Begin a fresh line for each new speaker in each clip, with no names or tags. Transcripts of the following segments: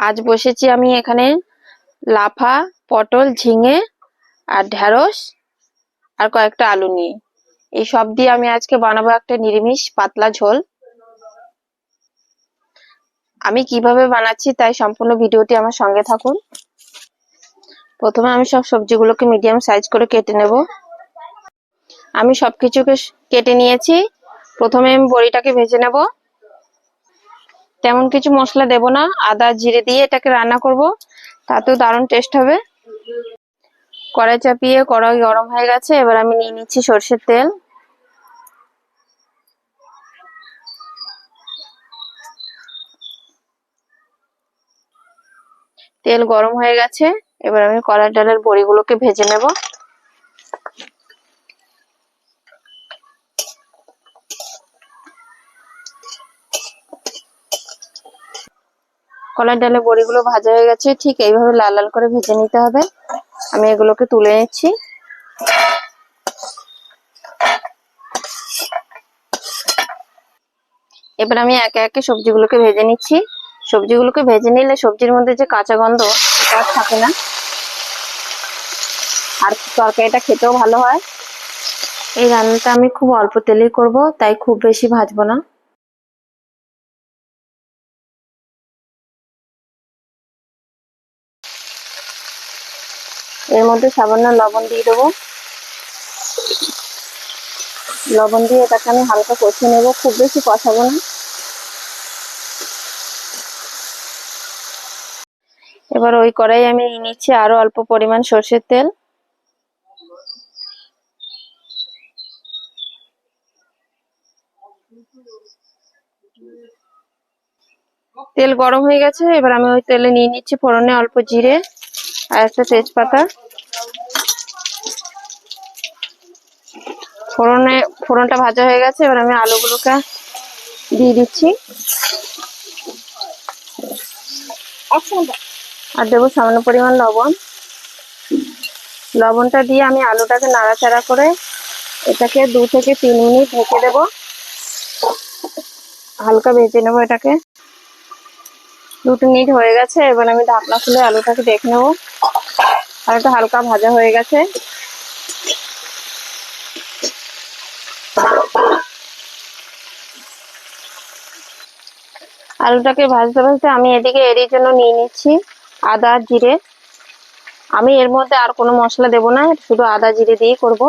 আজ বসেছি আমি এখানে লাফা, পটল, ঝিঙে আর ঢেঁড়স আর কয়েকটা আলু নিয়ে। এই সব দিয়ে আমি আজকে বানাবো একটা নিরামিষ পাতলা ঝোল। আমি কীভাবে বানাচ্ছি তাই সম্পূর্ণ ভিডিওটি আমার সঙ্গে থাকুন। প্রথমে আমি সব সবজিগুলোকে মিডিয়াম সাইজ করে কেটে নেব। আমি সব কিছুকে কেটে নিয়েছি। প্রথমে আমি বড়িটাকে ভেজে নেব। তেমন কিছু মশলা দেব না, আদা, জিরে দিয়ে এটাকে রান্না করব, তাতেও দারুণ টেস্ট হবে। কড়াই চাপিয়ে কড়াই গরম হয়ে গেছে, এবার আমি নিয়ে নিচ্ছি সর্ষের তেল। তেল গরম হয়ে গেছে, এবার আমি কড়াই ডালের বড়িগুলোকে ভেজে নেব। কলার ডালে বড়িগুলো ভাজা হয়ে গেছে, ঠিক এইভাবে লাল লাল করে ভেজে নিতে হবে। আমি এগুলোকে তুলে নিচ্ছি। এবার আমি একে একে সবজিগুলোকে ভেজে নিচ্ছি। সবজিগুলোকে ভেজে নিলে সবজির মধ্যে যে কাঁচা গন্ধ, সেটা থাকে না। আর তরকারিটা খেতেও ভালো হয়। এই রান্নাটা আমি খুব অল্প তেলেই করব, তাই খুব বেশি ভাজবো না। এর মধ্যে সামান্য লবণ দিয়ে দেবো। লবণ দিয়ে এটাকে আমি হালকা কষিয়ে নেব, খুব বেশি কষাবো না। এবার ওই কড়াই আমি নিচ্ছি আরও অল্প পরিমাণ সর্ষের তেল। তেল গরম হয়ে গেছে, এবার আমি ওই তেলে নিয়ে নিচ্ছি ফোড়নে অল্প জিরে আর একটা তেজপাতা। ফোড়নে, ফোড়নটা ভাজা হয়ে গেছে, এবার আমি আলুগুলোকে দিয়ে দিচ্ছি। আর দেবো সামান্য পরিমাণ লবণ। লবণটা দিয়ে আমি আলুটাকে নাড়াচাড়া করে এটাকে দু থেকে তিন মিনিট ঢেকে দেব। হালকা ভেজে নেব এটাকে। দু মিনিট হয়ে গেছে, এবার আমি ঢাকনা খুলে আলুটাকে দেখে নেব। আলুটা হালকা ভাজা হয়ে গেছে। আলুটাকে ভাজতে ভাজতে আমি এদিকে এরই জন্য নিয়ে নিচ্ছি আদা, জিরে। আমি এর মধ্যে আর কোনো মশলা দেব না, শুধু আদা, জিরে দিয়েই করব।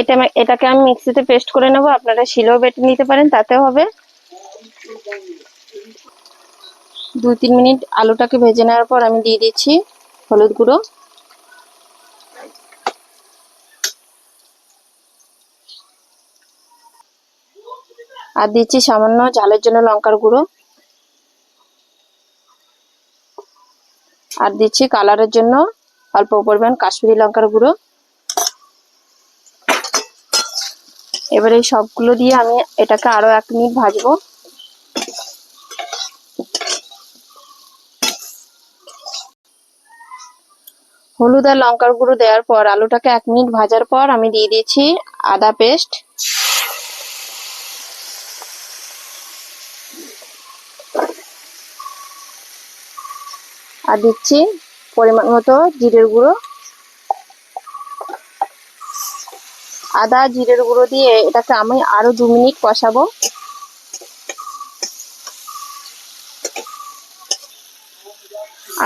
এটা এটাকে আমি মিক্সিতে পেস্ট করে নেব, আপনারা শিলেও বেটে নিতে পারেন, তাতেও হবে। দুই তিন মিনিট আলুটাকে ভেজে নেওয়ার পর আমি দিয়ে দিচ্ছি হলুদ গুঁড়ো। আর দিচ্ছি সামান্য ঝালের জন্য লঙ্কার গুঁড়ো। আর দিচ্ছি কালারের জন্য অল্প পরিমাণ কাশ্মীরি লঙ্কার গুঁড়ো। এবারে এই সবগুলো দিয়ে আমি এটাকে আরও এক মিনিট ভাজবো। হলুদ আর লঙ্কার গুঁড়ো দেওয়ার পর আলুটাকে এক মিনিট ভাজার পর আমি দিয়ে দিয়েছি আদা পেস্ট। আর দিচ্ছি পরিমাণ মতো জিরের গুঁড়ো। আদা, জিরের গুঁড়ো দিয়ে এটাকে আমি আরও দু মিনিট কষাবো।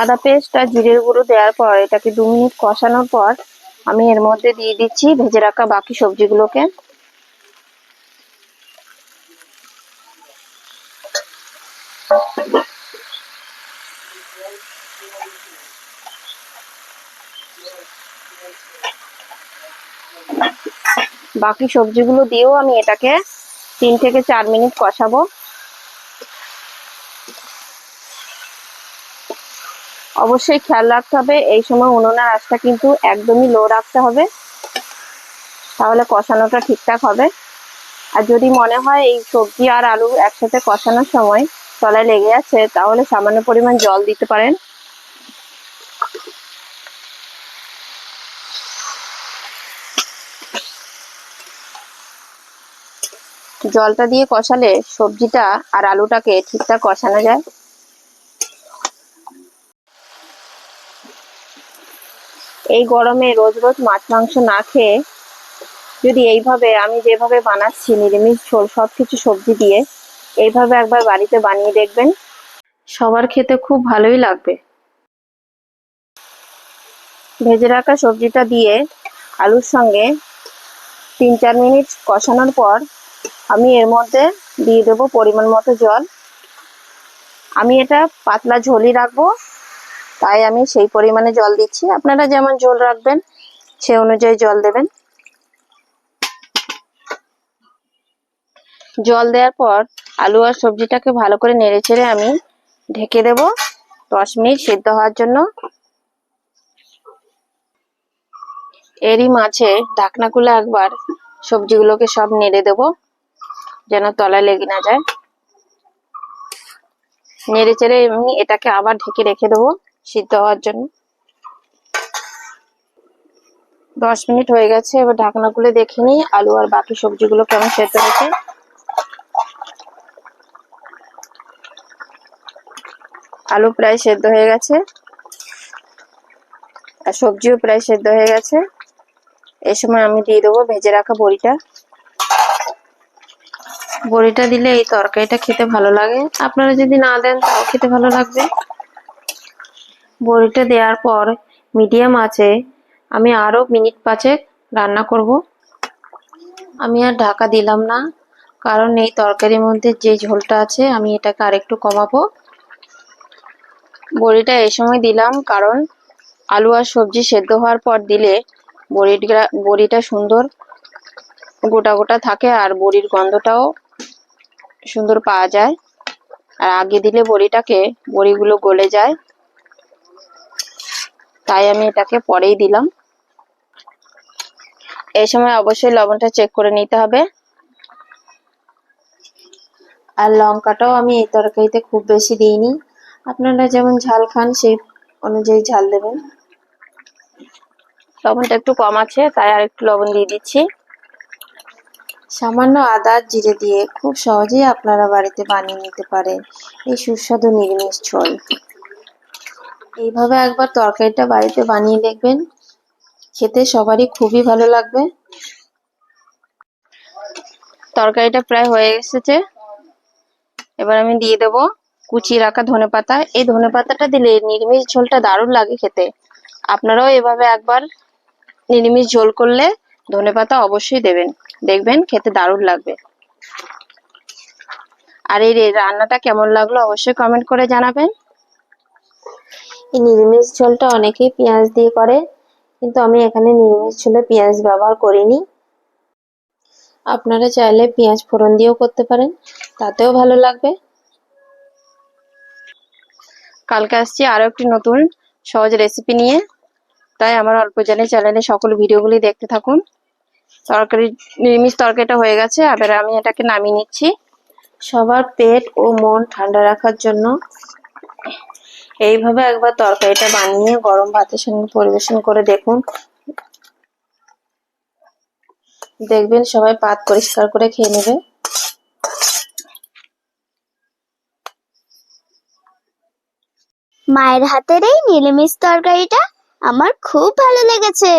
আদা পেস্ট আর জিরের গুঁড়ো দেওয়ার পর, এটাকে দু মিনিট কষানোর পর আমি এর মধ্যে দিয়ে দিচ্ছি ভেজে রাখা বাকি সবজিগুলোকে। বাকি সবজিগুলো দিয়েও আমি এটাকে তিন থেকে চার মিনিট কষাবো। অবশ্যই খেয়াল রাখতে হবে, এই সময় উনুনের আঁচটা কিন্তু একদমই লো রাখতে হবে। তাহলে কষানোটা ঠিকঠাক হবে। আর যদি মনে হয় এই সবজি আর আলু একসাথে কষানোর সময় তলায় লেগে আছে, তাহলে সামান্য পরিমাণ জল দিতে পারেন। জলটা দিয়ে কষালে সবজিটা আর আলুটাকে ঠিকঠাক কষানো যায়। এই গরমে রোজ রোজ মাছ, মাংস না খেয়ে যদি এইভাবে আমি যেভাবে বানাচ্ছি, নিরামিষ সব কিছু সবজি দিয়ে, এইভাবে একবার বাড়িতে বানিয়ে দেখবেন, সবার খেতে খুব ভালোই লাগবে। ভেজে রাখা সবজিটা দিয়ে আলুর সঙ্গে তিন চার মিনিট কষানোর পর আমি এর মধ্যে দিয়ে দেবো পরিমাণ মতো জল। আমি এটা পাতলা ঝোলই রাখব, তাই আমি সেই পরিমাণে জল দিচ্ছি। আপনারা যেমন ঝোল রাখবেন, সে অনুযায়ী জল দেবেন। জল দেওয়ার পর আলু আর সবজিটাকে ভালো করে নেড়ে চেড়ে আমি ঢেকে দেব দশ মিনিট সিদ্ধ হওয়ার জন্য। এরই মাঝে ঢাকনা খুলে একবার সবজিগুলোকে সব নেড়ে দেব। যেন তলায় লেগে না যায়। নেড়ে চেড়ে আমি এটাকে আবার ঢেকে রেখে দেবো সিদ্ধ হওয়ার জন্য। দশ মিনিট হয়ে গেছে, এবার ঢাকনা খুলে দেখে নিই, আলু আর বাকি সবজিগুলো কেমন সেদ্ধ হয়েছে। আলু প্রায় সেদ্ধ হয়ে গেছে, আর সবজিও প্রায় সেদ্ধ হয়ে গেছে। এই সময় আমি দিয়ে দেবো ভেজে রাখা বড়িটা। বড়িটা দিলে এই তরকারিটা খেতে ভালো লাগে। আপনারা যদি না দেন, তাও খেতে ভালো লাগবে। বড়িটা দেওয়ার পর মিডিয়াম আছে। আমি আরও মিনিট পাঁচেক রান্না করব। আমি আর ঢাকা দিলাম না, কারণ এই তরকারির মধ্যে যে ঝোলটা আছে, আমি এটাকে আরেকটু কমাবো। বড়িটা এই সময় দিলাম, কারণ আলু আর সবজি সেদ্ধ হওয়ার পর দিলে বড়িটা বড়িটা সুন্দর গোটা গোটা থাকে, আর বড়ির গন্ধটাও সুন্দর পাওয়া যায়। আর আগে দিলে বড়িটাকে, বড়িগুলো গলে যায়। তাই আমি এটাকে পরেই দিলাম। এই সময় অবশ্যই লবণটা চেক করে নিতে হবে। আর লঙ্কাটাও আমি এই তরকারিতে খুব বেশি দিইনি। আপনারা যেমন ঝাল খান, সেই অনুযায়ী ঝাল দেবেন। লবণটা একটু কম আছে, তাই আর একটু লবণ দিয়ে দিচ্ছি। সামান্য আদা জিরে দিয়ে খুব সহজেই আপনারা বাড়িতে বানিয়ে নিতে পারেন এই সুস্বাদু নিরামিষ ঝোল। এইভাবে একবার তরকারিটা বাড়িতে বানিয়ে দেখবেন। খেতে সবারই খুবই ভালো লাগবে। তরকারিটা প্রায় হয়ে এসেছে। এবার আমি দিয়ে দেবো কুচিয়ে রাখা ধনে পাতা। এই ধনে পাতাটা দিলে নিরামিষ ঝোলটা দারুণ লাগে খেতে। আপনারাও এভাবে একবার নিরামিষ ঝোল করলে ধনে পাতা অবশ্যই দেবেন। দেখবেন খেতে দারুণ লাগবে। আর এই রান্নাটা কেমন লাগল অবশ্যই কমেন্ট করে জানাবেন। এই নিরামিষ ঝোলটা অনেকেই পেঁয়াজ দিয়ে করে কিন্তু আমি এখানে নিরামিষ ঝোলে পেঁয়াজ ব্যবহার করিনি। আপনারা চাইলে পেঁয়াজ ফোড়ন দিয়েও করতে পারেন তাতেও ভালো লাগবে। কালকে আসছি আরও একটি নতুন সহজ রেসিপি নিয়ে। তাই আমার অল্প জানে চ্যানেলে সকল ভিডিওগুলি দেখতে থাকুন। তরকারি, নিরামিষ তরকারিটা হয়ে গেছে। এবার আমি এটাকে নামিয়ে নিচ্ছি। সবার পেট ও মন ঠান্ডা রাখার জন্য এইভাবে একবার তরকারিটা বানিয়ে গরম ভাতের সঙ্গে পরিবেশন করে দেখুন। দেখবেন সবাই পাত পরিষ্কার করে খেয়ে নেবে।
মায়ের হাতের এই নিরামিষ তরকারিটা আমার খুব ভালো লেগেছে।